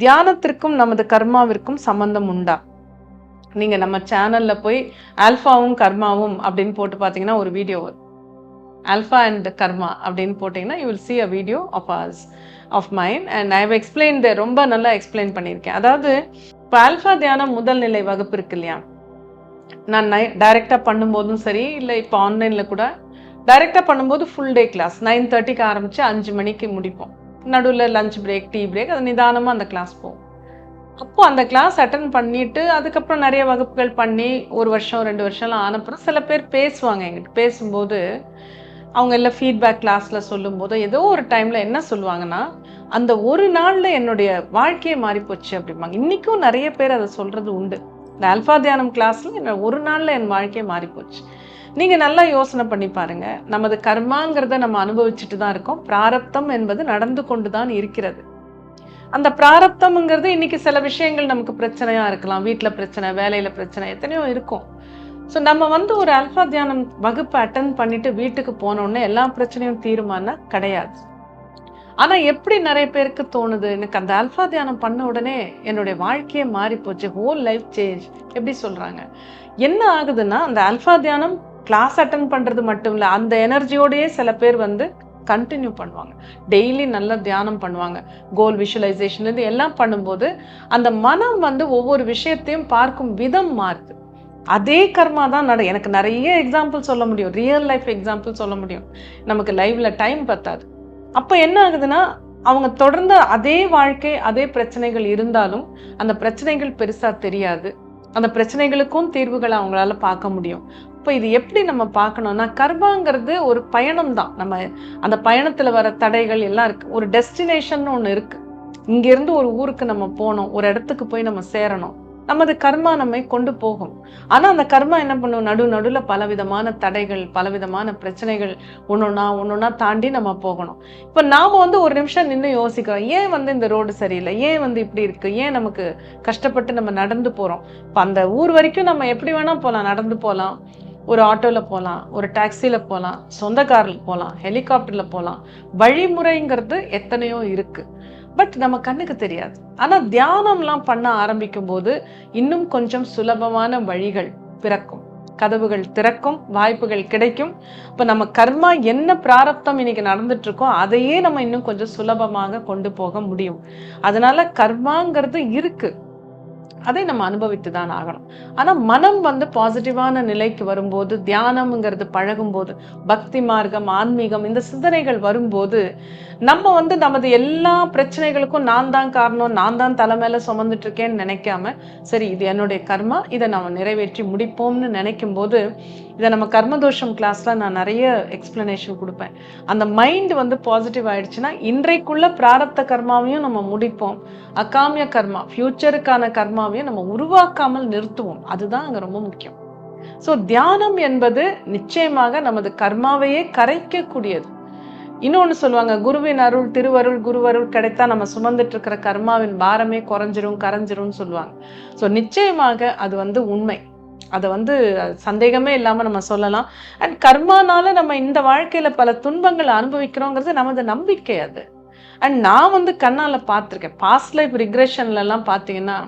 தியானத்திற்கும் நமது கர்மாவிற்கும் சம்பந்தம் உண்டா? நீங்க நம்ம சேனல்ல போய் ஆல்ஃபாவும் கர்மாவும் அப்படின்னு போட்டு பார்த்தீங்கன்னா ஒரு வீடியோ வரும். ஆல்ஃபா அண்ட் கர்மா அப்படின்னு போட்டிங்கன்னா you will see a video of ours of mind and I have explain ரொம்ப நல்லா எக்ஸ்பிளைன் பண்ணியிருக்கேன். அதாவது இப்போ ஆல்ஃபா தியானம் முதல் நிலை வகுப்பு இருக்கு இல்லையா? நான் நை டைரெக்டாக பண்ணும்போதும் சரி இல்லை இப்போ ஆன்லைனில் கூட டைரெக்டாக பண்ணும்போது ஃபுல் டே கிளாஸ் நைன் தேர்ட்டிக்கு ஆரம்பித்து அஞ்சு மணிக்கு முடிப்போம். நடுவில் லஞ்ச் பிரேக் டீ பிரேக் அது நிதானமாக அந்த கிளாஸ் போகும். அப்போது அந்த கிளாஸ் அட்டன் பண்ணிவிட்டு அதுக்கப்புறம் நிறைய வகுப்புகள் பண்ணி ஒரு வருஷம் ரெண்டு வருஷம்லாம் ஆனப்புறம் சில பேர் பேசுவாங்க எங்கிட்ட பேசும்போது அவங்க எல்லாம் ஃபீட்பேக் கிளாஸில் சொல்லும்போது ஏதோ ஒரு டைமில் என்ன சொல்லுவாங்கன்னா அந்த ஒரு நாளில் என்னுடைய வாழ்க்கையே மாறி போச்சு அப்படிம்பாங்க. இன்றைக்கும் நிறைய பேர் அதை சொல்கிறது உண்டு. இந்த அல்ஃபா தியானம் கிளாஸில் என்ன ஒரு நாளில் என் வாழ்க்கையை மாறி போச்சு. நீங்கள் நல்லா யோசனை பண்ணி பாருங்கள் நமது கர்மாங்கிறத நம்ம அனுபவிச்சுட்டு தான் இருக்கோம். பிராரப்தம் என்பது நடந்து கொண்டு தான் இருக்கிறது. அந்த பிராரப்தம்ங்கிறது இன்னைக்கு சில விஷயங்கள் நமக்கு பிரச்சனையா இருக்கலாம். வீட்டில் பிரச்சனை வேலையில பிரச்சனை எத்தனையோ இருக்கும். ஸோ நம்ம வந்து ஒரு அல்ஃபா தியானம் வகுப்பு அட்டன் பண்ணிட்டு வீட்டுக்கு போனோடனே எல்லா பிரச்சனையும் தீருமானா கிடையாது. ஆனால் எப்படி நிறைய பேருக்கு தோணுது? எனக்கு அந்த அல்ஃபா தியானம் பண்ண உடனே என்னுடைய வாழ்க்கையே மாறி போச்சு ஹோல் லைஃப் சேஞ்ச் எப்படி சொல்றாங்க? என்ன ஆகுதுன்னா அந்த அல்ஃபா தியானம் கிளாஸ் அட்டன் பண்ணுறது மட்டும் இல்லை அந்த எனர்ஜியோடயே சில பேர் வந்து கண்டினியூ பண்ணுவாங்க. டெய்லி நல்லா தியானம் பண்ணுவாங்க. கோல் விஷுவலைசேஷன் எல்லாம் பண்ணும்போது அந்த மனம் வந்து ஒவ்வொரு விஷயத்தையும் பார்க்கும் விதம் மாறுது. அதே கர்மா தான் நட எனக்கு நிறைய எக்ஸாம்பிள் சொல்ல முடியும். ரியல் லைஃப் எக்ஸாம்பிள் சொல்ல முடியும். நமக்கு லைஃப்பில் டைம் பத்தாது. அப்போ என்ன ஆகுதுன்னா அவங்க தொடர்ந்து அதே வாழ்க்கை அதே பிரச்சனைகள் இருந்தாலும் அந்த பிரச்சனைகள் பெருசாக தெரியாது. அந்த பிரச்சனைகளுக்கும் தீர்வுகளை அவங்களால பார்க்க முடியும். இப்போ இது எப்படி நம்ம பார்க்கணும்னா கர்மாங்கிறது ஒரு பயணம் தான் நம்ம அந்த பயணத்துல வர தடைகள் எல்லாம் இருக்கு. ஒரு டெஸ்டினேஷன் ஒன்று இருக்கு. இங்கேருந்து ஒரு ஊருக்கு நம்ம போகணும் ஒரு இடத்துக்கு போய் நம்ம சேரணும். நமது கர்மா நம்மை கொண்டு போகும். ஆனா அந்த கர்மா என்ன பண்ணும்? நடு நடுவில் பலவிதமான தடைகள் பலவிதமான பிரச்சனைகள் ஒன்றுனா ஒன்றுனா தாண்டி நம்ம போகணும். இப்போ நாம வந்து ஒரு நிமிஷம் நின்று யோசிக்கிறோம். ஏன் வந்து இந்த ரோடு சரியில்லை? ஏன் வந்து இப்படி இருக்கு? ஏன் நமக்கு கஷ்டப்பட்டு நம்ம நடந்து போறோம்? இப்போ அந்த ஊர் வரைக்கும் நம்ம எப்படி வேணா போகலாம் நடந்து போகலாம் ஒரு ஆட்டோவில் போகலாம் ஒரு டாக்ஸியில் போகலாம் சொந்த காரில் போகலாம் ஹெலிகாப்டரில் போகலாம் வழிமுறைங்கிறது எத்தனையோ இருக்குது பட் நம்ம கண்ணுக்கு தெரியாது. ஆனால் தியானம்லாம் பண்ண ஆரம்பிக்கும் போது இன்னும் கொஞ்சம் சுலபமான வழிகள் பிறக்கும். கதவுகள் திறக்கும் வாய்ப்புகள் கிடைக்கும். இப்போ நம்ம கர்மா என்ன பிராரப்தம் இன்னைக்கு நடந்துட்டு இருக்கோ அதையே நம்ம இன்னும் கொஞ்சம் சுலபமாக கொண்டு போக முடியும். அதனால கர்மாங்கிறது இருக்கு. அதை நம்ம அனுபவித்து தான் ஆகணும். ஆனா மனம் வந்து பாசிட்டிவான நிலைக்கு வரும்போது தியானம்ங்கிறது பழகும்போது பக்தி மார்க்கம் ஆன்மீகம் இந்த சிந்தனைகள் வரும்போது நம்ம வந்து நமது எல்லா பிரச்சனைகளுக்கும் நான் தான் காரணம் நான் தான் தலை மேல சுமந்துட்டு இருக்கேன்னு நினைக்காம சரி இது என்னுடைய கர்மா இதை நம்ம நிறைவேற்றி முடிப்போம்னு நினைக்கும் போது இதை நம்ம கர்மதோஷம் கிளாஸ்ல நான் நிறைய எக்ஸ்பிளனேஷன் கொடுப்பேன். அந்த மைண்ட் வந்து பாசிட்டிவ் ஆயிடுச்சுன்னா இன்றைக்குள்ள பிராரப்த கர்மாவையும் நம்ம முடிப்போம். அகாமிய கர்மா ஃபியூச்சருக்கான ஆத்மாவையும் நம்ம உருவாக்காமல் நிறுத்துவோம். அதுதான் அங்க ரொம்ப முக்கியம். ஸோ தியானம் என்பது நிச்சயமாக நமது கர்மாவையே கரைக்கக்கூடியது. இன்னொன்னு சொல்லுவாங்க குருவின் அருள் திருவருள் குருவருள் கிடைத்தா நம்ம சுமந்துட்டு இருக்கிற கர்மாவின் பாரமே குறைஞ்சிரும் கரைஞ்சிரும்னு சொல்லுவாங்க. ஸோ நிச்சயமாக அது வந்து உண்மை. அதை வந்து சந்தேகமே இல்லாம நம்ம சொல்லலாம். அண்ட் கர்மானால நம்ம இந்த வாழ்க்கையில பல துன்பங்களை அனுபவிக்கிறோங்கிறது நமது நம்பிக்கை அது. அண்ட் நான் வந்து கண்ணால பார்த்துருக்கேன். பாஸ்ட் லைஃப் ரிக்ரெஷன்லலாம் பார்த்தீங்கன்னா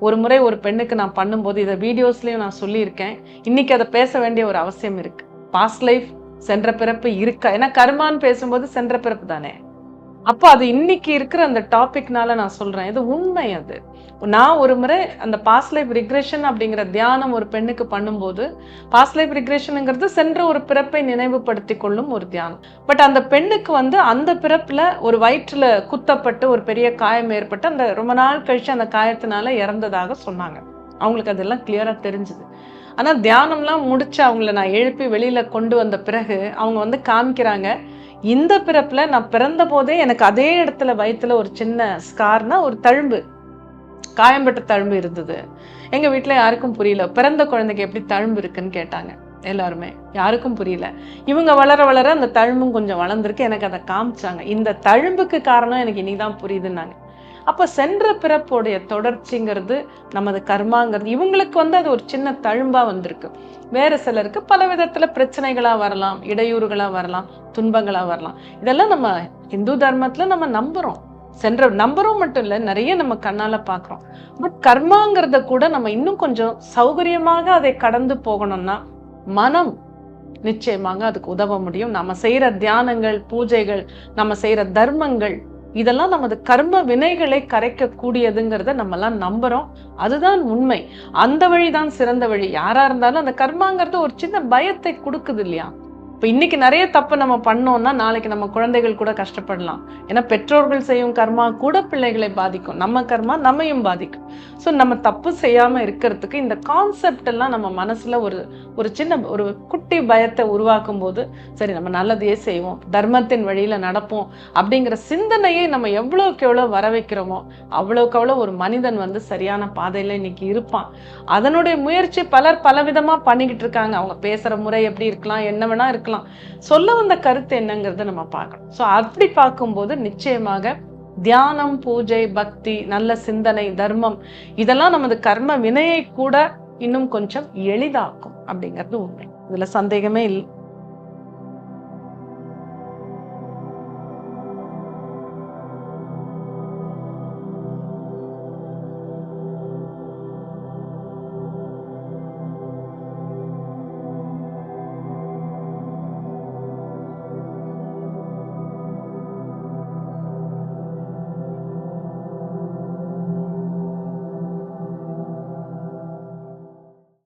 ஒரு முறை ஒரு பெண்ணுக்கு நான் பண்ணும்போது இதை வீடியோஸ்லையும் நான் சொல்லியிருக்கேன். இன்னைக்கு அதை பேச வேண்டிய ஒரு அவசியம் இருக்கு. பாஸ்ட் லைஃப் சென்ற பிறப்பு இருக்கா? ஏன்னா கர்மான்னு பேசும்போது சென்ற பிறப்பு தானே. அப்போ அது இன்னைக்கு இருக்கிற அந்த டாபிக்னால நான் சொல்றேன். இது உண்மை அது. நான் ஒரு முறை அந்த பாஸ்ட் லைஃப் ரிக்ரெஷன் அப்படிங்கிற தியானம் ஒரு பெண்ணுக்கு பண்ணும்போது பாஸ்ட் லைஃப் ரிக்ரெஷனுங்கிறது சென்ற ஒரு பிறப்பை நினைவுபடுத்தி கொள்ளும் ஒரு தியானம். பட் அந்த பெண்ணுக்கு வந்து அந்த பிறப்புல ஒரு வயிற்றில் குத்தப்பட்டு ஒரு பெரிய காயம் ஏற்பட்டு அந்த ரொம்ப நாள் கழிச்சு அந்த காயத்தினால இறந்ததாக சொன்னாங்க. அவங்களுக்கு அதெல்லாம் கிளியராக தெரிஞ்சுது. ஆனால் தியானம்லாம் முடிச்சு அவங்கள நான் எழுப்பி வெளியில கொண்டு வந்த பிறகு அவங்க வந்து காமிக்கிறாங்க இந்த பிறப்பில் நான் பிறந்த போதே எனக்கு அதே இடத்துல வயிற்றுல ஒரு சின்ன ஸ்கார்னா ஒரு தழும்பு. காயம்பட்ட தழும்பு இருந்தது. எங்கள் வீட்டில் யாருக்கும் புரியல. பிறந்த குழந்தைக்கு எப்படி தழும்பு இருக்குன்னு கேட்டாங்க. எல்லாருமே. யாருக்கும் புரியல. இவங்க வளர வளர அந்த தழும்பும் கொஞ்சம் வளர்ந்துருக்கு. எனக்கு அதை காமிச்சாங்க. இந்த தழும்புக்கு காரணம் எனக்கு இனிதான் புரியுதுன்னாங்க. அப்போ சென்ற பிறப்புடைய தொடர்ச்சிங்கிறது நமது கர்மாங்கிறது. இவங்களுக்கு வந்து அது ஒரு சின்ன தழும்பாக வந்திருக்கு. வேறு சிலருக்கு பல விதத்தில் பிரச்சனைகளாக வரலாம் இடையூறுகளாக வரலாம் துன்பங்களாக வரலாம். இதெல்லாம் நம்ம இந்து தர்மத்தில் நம்ம நம்புகிறோம் சென்ற நம்பரும் மட்டும் இல்லை நிறைய நம்ம கண்ணால் பார்க்குறோம் பட் கர்மாங்கிறத கூட நம்ம இன்னும் கொஞ்சம் சௌகரியமாக அதை கடந்து போகணும்னா மனம் நிச்சயமாக அதுக்கு உதவ முடியும். நம்ம செய்கிற தியானங்கள் பூஜைகள் நம்ம செய்கிற தர்மங்கள் இதெல்லாம் நமது கர்ம வினைகளை கரைக்க கூடியதுங்கிறத நம்ம எல்லாம் நம்புறோம். அதுதான் உண்மை. அந்த வழிதான் சிறந்த வழி. யாரா இருந்தாலும் அந்த கர்மாங்கிறது ஒரு சின்ன பயத்தை கொடுக்குது இல்லையா? இப்போ இன்னைக்கு நிறைய தப்பு நம்ம பண்ணோம்னா நாளைக்கு நம்ம குழந்தைகள் கூட கஷ்டப்படலாம். ஏன்னா பெற்றோர்கள் செய்யும் கர்மா கூட பிள்ளைகளை பாதிக்கும். நம்ம கர்மா நம்மையும் பாதிக்கும். ஸோ நம்ம தப்பு செய்யாமல் இருக்கிறதுக்கு இந்த கான்செப்ட் எல்லாம் நம்ம மனசில் ஒரு ஒரு சின்ன ஒரு குட்டி பயத்தை உருவாக்கும் போது சரி நம்ம நல்லதையே செய்வோம். தர்மத்தின் வழியில் நடப்போம் அப்படிங்கிற சிந்தனையை நம்ம எவ்வளோக்கு எவ்வளோ வர வைக்கிறோமோ அவ்வளோக்கு அவ்வளோ ஒரு மனிதன் வந்து சரியான பாதையில் இன்னைக்கு இருப்பான். அதனுடைய முயற்சி பலர் பலவிதமாக பண்ணிக்கிட்டு இருக்காங்க. அவங்க பேசுகிற முறை எப்படி இருக்கலாம் என்ன வேணா இருக்கலாம். சொல்ல வந்த கருத்து என்னங்கிறத நம்ம பார்க்கணும். ஸோ அப்படி பார்க்கும்போது நிச்சயமாக தியானம் பூஜை பக்தி நல்ல சிந்தனை தர்மம் இதெல்லாம் நமது கர்ம வினையை கூட இன்னும் கொஞ்சம் எளிதாக்கும் அப்படிங்கிறது உண்மை. இதுல சந்தேகமே இல்லை.